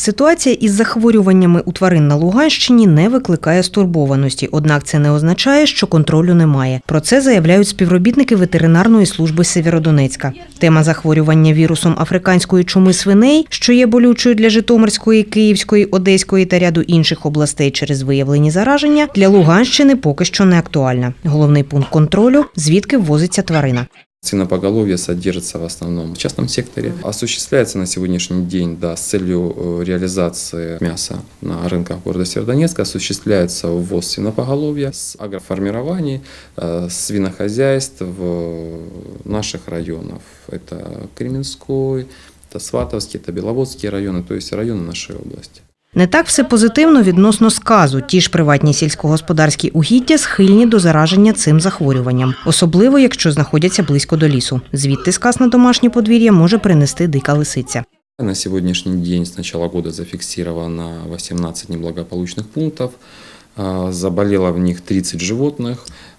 Ситуація із захворюваннями у тварин на Луганщині не викликає стурбованості, однак це не означає, що контролю немає. Про це заявляють співробітники ветеринарної служби Сєвєродонецька. Тема захворювання вірусом африканської чуми свиней, що є болючою для Житомирської, Київської, Одеської та ряду інших областей через виявлені зараження, для Луганщини поки що не актуальна. Головний пункт контролю звідки ввозиться тварина. Свинопоголовье содержится в основном в частном секторе. Осуществляется на сегодняшний день да, с целью э, реализации мяса на рынках города Северодонецка. Осуществляется ввоз свинопоголовья с агроформирований, э, свинохозяйств наших районов. Это Кременской, это Сватовский, это Беловодские районы, то есть районы нашей области. Не так все позитивно відносно сказу. Ті ж приватні сільськогосподарські угіддя схильні до зараження цим захворюванням, особливо якщо знаходяться близько до лісу. Звідти сказ на домашнє подвір'я може принести дика лисиця. На сегодняшний день с начала года зафиксировано 18 неблагополучных пунктов. А, Заболело в них 30 животных.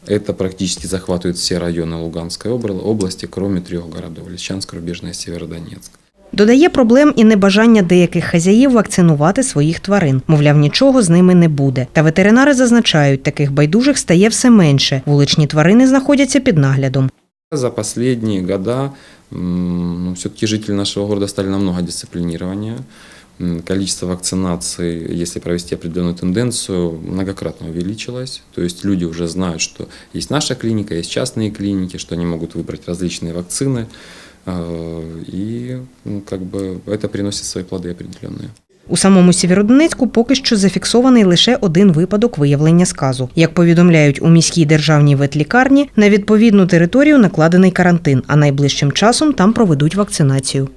Это практически захватывает все районы Луганской обр- области, кроме трех городов – Лисчанск, Рубежная, Северодонецк. Додає проблем і небажання деяких хазяїв вакцинувати своїх тварин. Мовляв, нічого з ними не буде. Та ветеринари зазначають, таких байдужих стає все менше. Вуличні тварини знаходяться під наглядом. За останні роки ну, все-таки жителі нашого города стали намного дисциплинированнее М, Количество вакцинаций, если провести определенную тенденцию, многократно увеличилось. То есть люди уже знают, что есть наша клиника, есть частные клиники, что они могут выбрать различные вакцины. Э, И ну, как бы это приносит свои плоды определенные. У самому Сєвєродонецьку поки що зафіксований лише один випадок виявлення сказу. Як повідомляють у міській державній ветлікарні, на відповідну територію накладений карантин, а найближчим часом там проведуть вакцинацію.